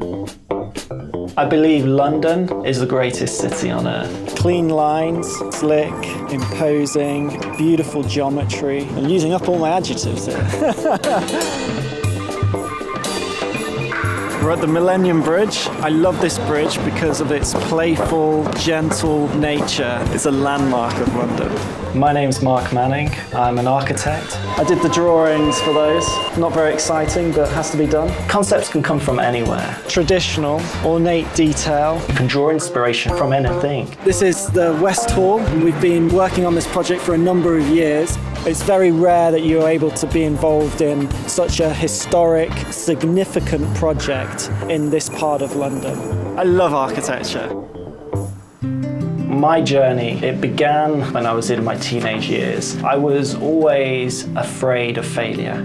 I believe London is the greatest city on earth. Clean lines, slick, imposing, beautiful geometry. I'm using up all my adjectives here. We're at the Millennium Bridge. I love this bridge because of its playful, gentle nature. It's a landmark of London. My name's Mark Manning. I'm an architect. I did the drawings for those. Not very exciting, but has to be done. Concepts can come from anywhere. Traditional, ornate detail. You can draw inspiration from anything. This is the West Hall. We've been working on this project for a number of years. It's very rare that you're able to be involved in such a historic, significant project in this part of London. I love architecture. My journey, it began when I was in my teenage years. I was always afraid of failure.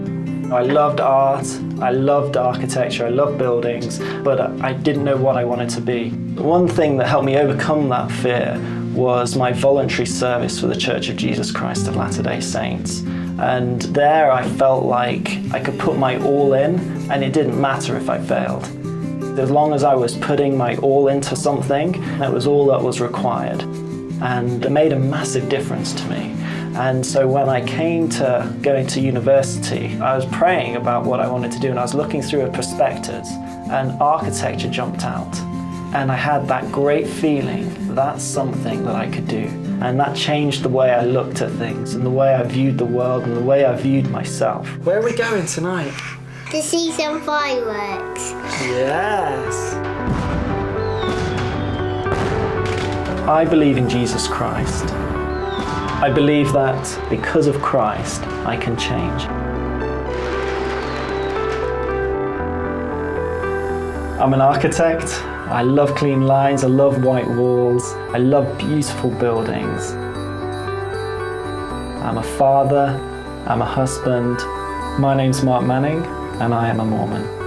I loved art, I loved architecture, I loved buildings, but I didn't know what I wanted to be. One thing that helped me overcome that fear was my voluntary service for the Church of Jesus Christ of Latter day Saints. And there I felt like I could put my all in, and it didn't matter if I failed. As long as I was putting my all into something, that was all that was required. And it made a massive difference to me. And so when I came to going to university, I was praying about what I wanted to do, and I was looking through a prospectus, and architecture jumped out. And I had that great feeling that's something that I could do. And that changed the way I looked at things, and the way I viewed the world, and the way I viewed myself. Where are we going tonight? To see some fireworks. Yes. I believe in Jesus Christ. I believe that because of Christ, I can change. I'm an architect. I love clean lines. I love white walls. I love beautiful buildings. I'm a father. I'm a husband. My name's Mark Manning, and I am a Mormon.